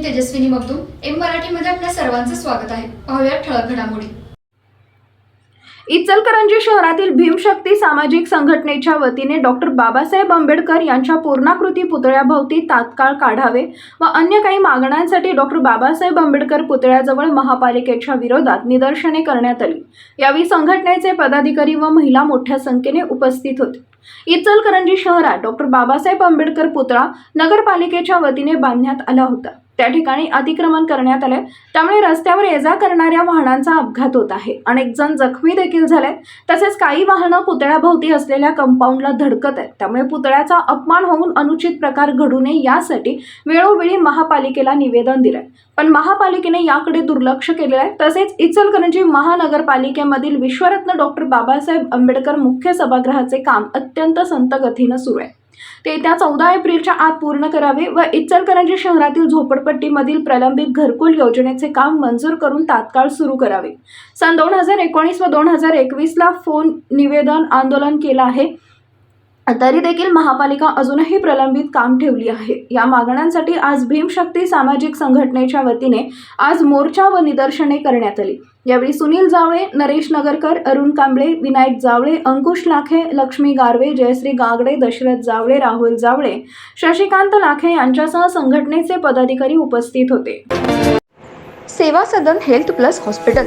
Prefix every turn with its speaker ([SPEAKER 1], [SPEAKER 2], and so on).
[SPEAKER 1] मी Tejaswini Magdum. M मराठीमध्ये आपल्या सर्वांचं स्वागत आहे. पाहूया ठळक घडामोडी.
[SPEAKER 2] इचलकरंजी शहरातील भीमशक्ती सामाजिक संघटनेच्या वतीने डॉक्टर बाबासाहेब आंबेडकर यांच्या पूर्णाकृती पुतळ्याभोवती तात्काळ काढावे व अन्य काही मागण्यांसाठी डॉक्टर बाबासाहेब आंबेडकर पुतळ्याजवळ महापालिकेच्या विरोधात निदर्शने करण्यात आली. यावेळी संघटनेचे पदाधिकारी व महिला मोठ्या संख्येने उपस्थित होते. इचलकरंजी शहरात डॉक्टर बाबासाहेब आंबेडकर पुतळा नगरपालिकेच्या वतीने बांधण्यात आला होता. त्या ठिकाणी अतिक्रमण करण्यात आले त्यामुळे रस्त्यावर ये जा करणाऱ्या वाहनांचा अपघात होत आहे. अनेक जण जखमी देखील झाले. तसेच काही वाहनं पुतळ्याभोवती असलेल्या कंपाऊंडला धडकत आहेत. त्यामुळे पुतळ्याचा अपमान होऊन अनुचित प्रकार घडू नये यासाठी वेळोवेळी महापालिकेला निवेदन दिलंय. पण महापालिकेने याकडे दुर्लक्ष केलेलं आहे. तसेच इचलकरंजी महानगरपालिकेमधील विश्वरत्न डॉक्टर बाबासाहेब आंबेडकर मुख्य सभागृहाचे काम अत्यंत संत गतीनं सुरू आहे. ते येत्या चौदा एप्रिलच्या आत पूर्ण करावे व इचलकरंजी शहरातील झोपडपट्टीमधील प्रलंबित घरकुल योजनेचे काम मंजूर करून तात्काळ सुरू करावे. सन दोन हजार एकोणीस व दोन हजार एकवीसला फोन निवेदन आंदोलन केलं आहे. तरी देखील महापालिका अजूनही प्रलंबित काम ठेवली आहे. या मागण्यांसाठी आज भीमशक्ती सामाजिक संघटनेच्या वतीने आज मोर्चा व निदर्शने करण्यात आली. यावेळी सुनील जावळे नरेश नगरकर अरुण कांबळे विनायक जावळे अंकुश लाखे लक्ष्मी गारवे जयश्री गागडे दशरथ जावळे राहुल जावळे शशिकांत लाखे यांच्यासह संघटनेचे पदाधिकारी उपस्थित होते.
[SPEAKER 3] Seva Sadan health plus hospital.